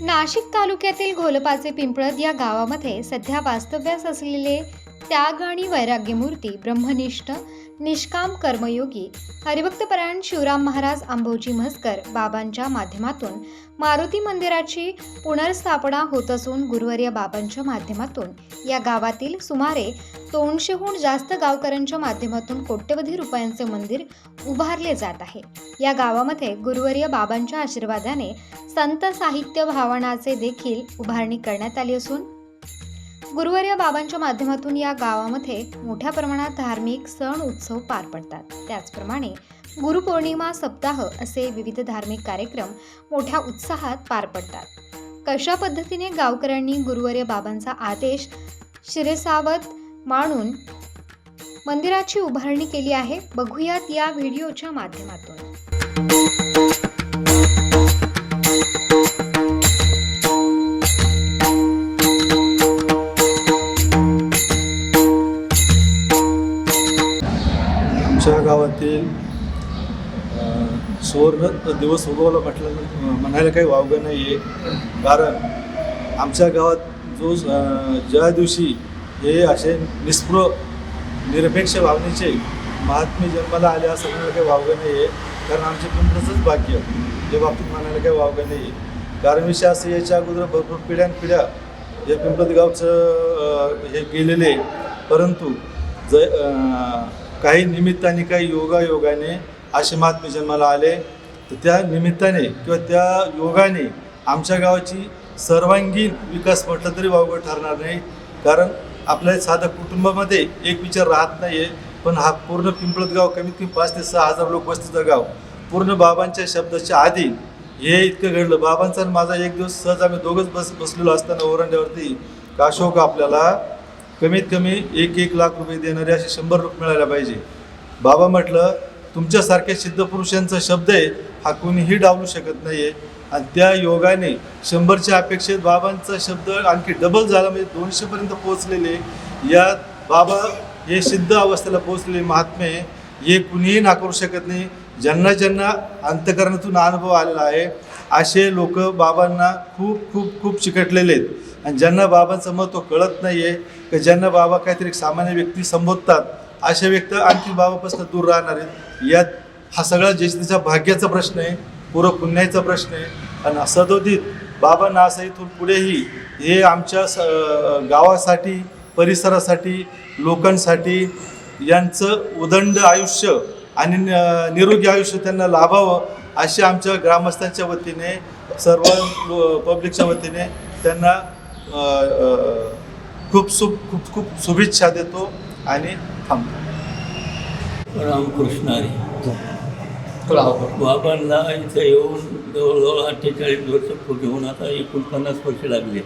नाशिक तालुक्यातील घोलपाचे पिंपळद या गावामध्ये सध्या वास्तव्यास असलेले त्याग आणि वैराग्यमूर्ती ब्रह्मनिष्ठ निष्काम कर्मयोगी हरिभक्तपरायण शिवराम महाराज आंबोजी म्हसकर बाबांच्या माध्यमातून मारुती मंदिराची पुनर्स्थापना होत असून गुरुवर्य बाबांच्या माध्यमातून या गावातील सुमारे दोनशेहून जास्त गावकऱ्यांच्या माध्यमातून कोट्यवधी रुपयांचे मंदिर उभारले जात आहे. या गावामध्ये गुरुवर्य बाबांच्या आशीर्वादाने संत साहित्य भावनाचे देखील उभारणी करण्यात आली असून गुरुवर्य बाबांच्या माध्यमातून या गावामध्ये मोठ्या प्रमाणात धार्मिक सण उत्सव पार पडतात. त्याचप्रमाणे गुरुपौर्णिमा सप्ताह असे विविध धार्मिक कार्यक्रम मोठ्या उत्साहात पार पडतात. कशा पद्धतीने गावकऱ्यांनी गुरुवर्य बाबांचा आदेश शिरेसावत मानून मंदिराची उभारणी केली आहे बघूयात या व्हिडिओच्या माध्यमातून. आमच्या गावातील सुवर्ण दिवस उगवला म्हटलं म्हणायला काही वावगं नाही आहे कारण आमच्या गावात जो ज्या दिवशी हे असे निस्पृह निरपेक्ष भावनेचे महात्मे जन्माला आले असं म्हणायला काही वावगं नाही आहे कारण आमचे पिंपळचंच भाग्य या बाबतीत म्हणायला काही वावगं नाही आहे कारण विषय असं याच्या अगोदर भरपूर पिढ्यानपिढ्या या पिंपळत गावचं हे गेलेले. आहे. परंतु ज काही निमित्ताने काही योगायोगाने असे महात्मे जन्माला आले. तर त्या निमित्ताने किंवा त्या योगाने आमच्या गावाची सर्वांगीण विकास म्हटलं तरी वावगं ठरणार नाही. कारण आपल्या साध्या कुटुंबामध्ये एक विचार राहत नाही आहे पण हा पूर्ण पिंपळत गाव कमीत कमी पाच ते सहा हजार लोक वस्तीचं गाव पूर्ण बाबांच्या शब्दाच्या आधी हे इतकं घडलं. बाबांचा आणि माझा एक दिवस सहज आम्ही दोघंच बस बसलेलो असताना ओरंड्यावरती का अशोक आपल्याला कमीत कमी एक एक लाख रुपये देणारे असे शंभर लोक मिळायला पाहिजे. बाबा म्हटलं तुमच्यासारख्या सिद्धपुरुषांचा शब्द आहे हा कोणीही डावलू शकत नाही आहे आणि त्या योगाने शंभरच्या अपेक्षेत बाबांचा शब्द आणखी डबल झाला म्हणजे दोनशेपर्यंत पोहोचलेले. यात बाबा हे सिद्ध अवस्थेला पोहोचलेले महात्मे हे कुणीही नाकारू शकत नाही. ज्यांना ज्यांना अंतकरणातून अनुभव आलेला आहे असे लोक बाबांना खूप खूप खूप चिकटलेले आहेत. आणि ज्यांना बाबांचं महत्त्व कळत नाही आहे की ज्यांना बाबा काहीतरी सामान्य व्यक्ती संबोधतात अशा व्यक्ती आणखी बाबापासून दूर राहणार आहेत. यात हा सगळा ज्येष्ठीचा भाग्याचा प्रश्न आहे पुरं पुण्याचा प्रश्न आहे. आणि सदोदित बाबांना असं इथून पुढेही हे आमच्या स गावासाठी परिसरासाठी लोकांसाठी यांचं उदंड आयुष्य आणि न- निरोगी आयुष्य त्यांना लाभावं अशी आमच्या ग्रामस्थांच्या वतीने सर्व पब्लिकच्या वतीने त्यांना खूप शुभ खूप खूप शुभेच्छा देतो आणि थांबतो. रामकृष्ण बाबांना इथं येऊन जवळजवळ अठ्ठेचाळीस वर्ष होऊन आता एकोणपन्नास वर्ष लागले.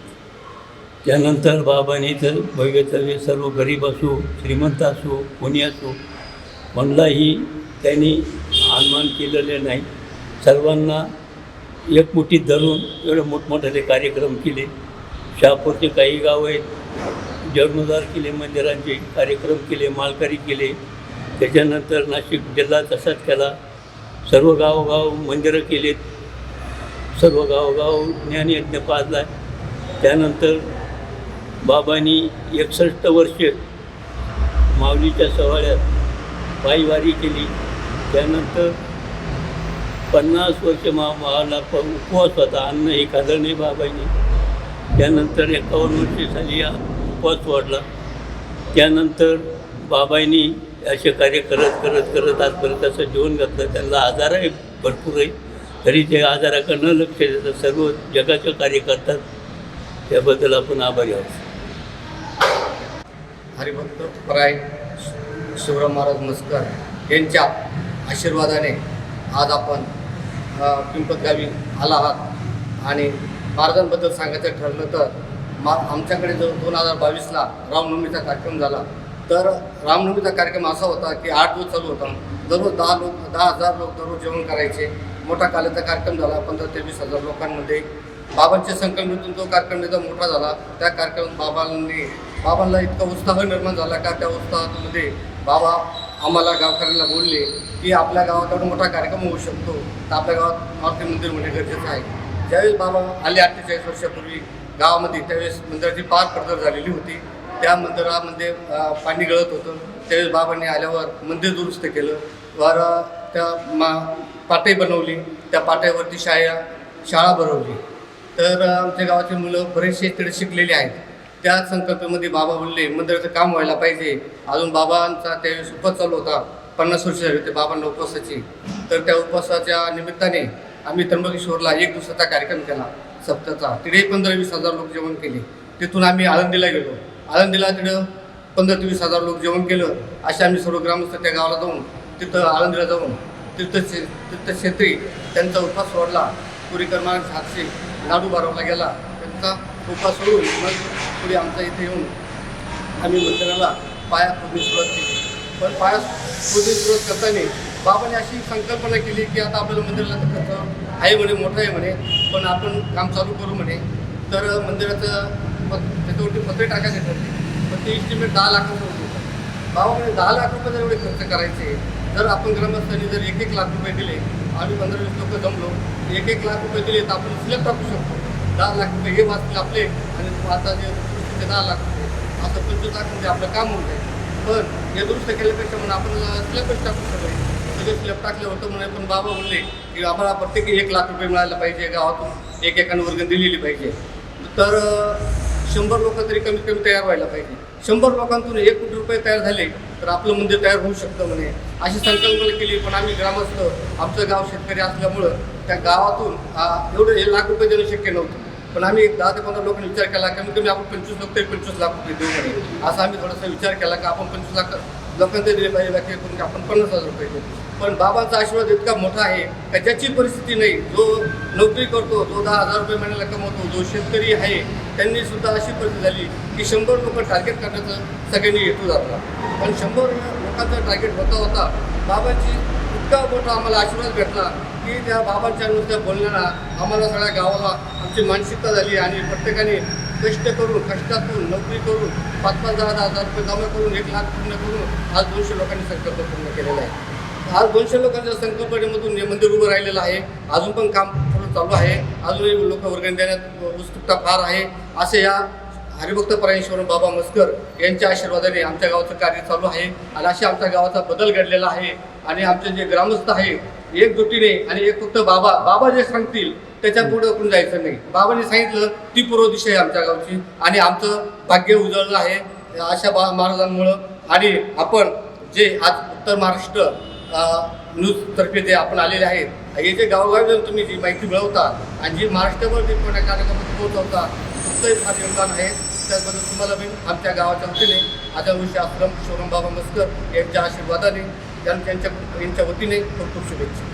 त्यानंतर बाबांनी इथं भव्यतव्य सर्व गरीब असो श्रीमंत असो कोणी असो कोणालाही त्यांनी आगमन केलेले नाही. सर्वांना एकमुठीत धरून एवढे मोठमोठाले कार्यक्रम केले. शहापूरचे काही गाव आहेत. जीर्णोद्धार केले मंदिरांचे कार्यक्रम केले मालकारी केले. त्याच्यानंतर नाशिक जिल्हा तसाच केला. सर्व गावोगाव मंदिरं केलीत. सर्व गावोगाव ज्ञानयज्ञ पाजला. त्यानंतर बाबांनी एकसष्ट वर्ष माऊलीच्या सवाळ्यात पायवारी केली. त्यानंतर पन्नास वर्ष मा मला उपवास होता. अन्न हे खाल्लं नाही बाबांनी. त्यानंतर एकावन्न वर्षी साली हा उपवास वाढला त्यानंतर बाबांनी असे कार्य करत करत करत आजपर्यंत असं जीवन घातलं. त्यांना आजार आहे भरपूर आहे. तरी ते आजाराकडे न लक्ष देतात सर्व जगाचं कार्य करतात. त्याबद्दल आपण आभारी आहोत. हरिभक्त पराय शिवराम महाराज मस्कर यांच्या आशीर्वादाने आज आपण अ, पिंपत गावी आला आहात. आणि मार्गांबद्दल सांगायचं ठरलं तर मा आमच्याकडे जो दोन हजार बावीसला रामनवमीचा कार्यक्रम झाला तर रामनवमीचा कार्यक्रम असा होता की आठ दिवस चालू होता. दररोज दहा लोक दहा हजार लोक दररोज जेवण करायचे. मोठा काल्याचा कार्यक्रम झाला पंधरा ते वीस हजार लोकांमध्ये. बाबांच्या संकल्पनेतून जो कार्यक्रम एकदम मोठा झाला. त्या कार्यक्रमात बाबांनी बाबांना इतका उत्साह निर्माण झाला का त्या उत्साहामध्ये बाबा आम्हाला गावकऱ्यांना बोलले की आपल्या गावात एवढा मोठा कार्यक्रम होऊ शकतो. तर आपल्या गावात मारुती मंदिर होणे गरजेचं आहे. ज्यावेळेस बाबा आले अठ्ठेचाळीस वर्षापूर्वी गावामध्ये त्यावेळेस मंदिराची पार पडदर झालेली होती. त्या मंदिरामध्ये पाणी गळत होतं. त्यावेळेस बाबांनी आल्यावर मंदिर दुरुस्त केलं. वर त्या मा पाटे बनवली. त्या पाट्यावरती शाळा शाळा भरवली. तर आमच्या गावाची मुलं बरेचसे तिकडे शिकलेले आहेत. त्या संकल्पमध्ये बाबा बोलले मंदिराचं काम व्हायला पाहिजे. अजून बाबांचा त्यावेळेस उपवास चालू होता. पन्नास वर्ष झाले होते बाबांना उपवासाची. तर त्या उपवासाच्या निमित्ताने आम्ही त्र्यंबकेश्वरला एक दिवसाचा कार्यक्रम केला सप्ताचा तिथे पंधरा वीस हजार लोक जेवण केले. तिथून आम्ही आळंदीला गेलो. आळंदीला तिथं पंधरा ते वीस हजार लोक जेवण केलं. असे आम्ही सर्व ग्रामस्थ त्या गावाला जाऊन तिथं आळंदीला जाऊन तीर्थ तीर्थक्षेत्री त्यांचा उपवास सोडला. पुरी कर्मांक हातचे लाडू भरवला गेला. त्यांचा उपवास सोडून मग पुढे आमच्या इथे येऊन आम्ही मंदिराला पाया पूर्वी सुरुवात केली. पण पाया पूर्वी सुरुवात करताना बाबाने अशी संकल्पना केली की आता आपल्याला मंदिराला तर खर्च आहे म्हणे मोठं आहे म्हणे पण आपण काम चालू करू म्हणे. तर मंदिराचं त्याच्यावरती पत्रे टाकायचे ठरले. पण ते इस्टिमेट दहा लाख रुपये होते. बाबा म्हणे दहा लाख रुपये जर एवढे खर्च करायचे जर आपण ग्रामस्थांनी जर एक एक लाख रुपये दिले आम्ही पंधरा वीस लोक जमलो एक एक लाख रुपये दिले तर आपण सिलेक्ट टाकू शकतो. दहा लाख रुपये हे वाचतील आपले आणि आता जे दुरुस्तीचे दहा लाख रुपये असं पंचवीस लाख म्हणजे आपलं काम होऊन जाईल. पण हे दुरुस्त केल्यापेक्षा म्हणून आपण स्लॅबच टाकू शकतो सगळे स्लॅब टाकले होतं म्हणे पण बाबा बोलले की आम्हाला प्रत्येकी एक लाख रुपये मिळायला पाहिजे गावातून एक एकानं वर्ग दिलेली पाहिजे. तर शंभर लोक तरी कमीत कमी तयार व्हायला पाहिजे. शंभर लोकांतून एक कोटी रुपये तयार झाले तर आपलं मंदिर तयार होऊ शकतं म्हणे. अशी संकल्पना केली पण आम्ही ग्रामस्थ आमचं गाव शेतकरी असल्यामुळं त्या गावातून आ, एवढं हे लाख रुपये देणं शक्य नव्हतं. पण आम्ही दहा ते पंधरा लोकांनी विचार केला कमीत कमी आपण पंचवीस लोक तरी पंचवीस लाख रुपये देऊ म्हणे. असा आम्ही थोडासा विचार केला की आपण पंचवीस लाख लोकांना दिले पाहिजे व्याख्या करून आपण पन्नास हजार रुपये देतो पण बाबांचा आशीर्वाद इतका मोठा आहे का ज्याची परिस्थिती नाही जो नोकरी करतो जो दहा हजार रुपये महिन्याला कमवतो जो शेतकरी आहे त्यांनी सुद्धा अशी परिस्थिती झाली की शंभर लोक टार्गेट करण्याचं सगळ्यांनी हेतू झाला पण शंभर लोकांचा टार्गेट होता होता बाबांची इतका मोठा आम्हाला आशीर्वाद भेटला की त्या बाबांच्या नुसत्या बोलण्याला आम्हाला सगळ्या गावाला आमची मानसिकता झाली आणि प्रत्येकाने कष्ट करून कष्टातून नोकरी करून पाच पाच दहा दहा हजार रुपये जमा करून एक लाख पूर्ण करून आज दोनशे लोकांनी संकल्प पूर्ण केलेला आहे. आज दोनशे लोकांच्या संकल्पनेमधून हे मंदिर उभं राहिलेलं आहे. अजून पण काम पूर्ण चालू आहे. अजूनही लोक वर्गणी देण्यात उत्सुकता फार आहे. असे या हरिभक्त परायणेश्वर बाबा मस्कर यांच्या आशीर्वादाने आमच्या गावाचं कार्य चालू आहे आणि अशा आमच्या गावाचा बदल घडलेला आहे. आणि आमचे जे ग्रामस्थ आहे एकजुटीने आणि एक फक्त बाबा बाबा जे सांगतील त्याच्या पुढे आपण जायचं नाही. बाबांनी सांगितलं ती पूर्व दिशा आहे आमच्या गावची आणि आमचं भाग्य उजळलं आहे. अशा बा महाराजांमुळं आणि आपण जे आज उत्तर महाराष्ट्र न्यूजतर्फे जे आपण आलेले आहेत हे जे गावोगावी जाऊन तुम्ही जी माहिती मिळवता आणि जी महाराष्ट्रभर जे पण कार्यक्रमात पोहोचवता तुमचंही फार योगदान आहे. त्याचबद्दल तुम्हाला मी आमच्या गावाच्या वतीने आदर्श आश्रम शोरम बाबा मस्कर यांच्या आशीर्वादाने त्यांच्या यांच्या वतीने खूप खूप शुभेच्छा.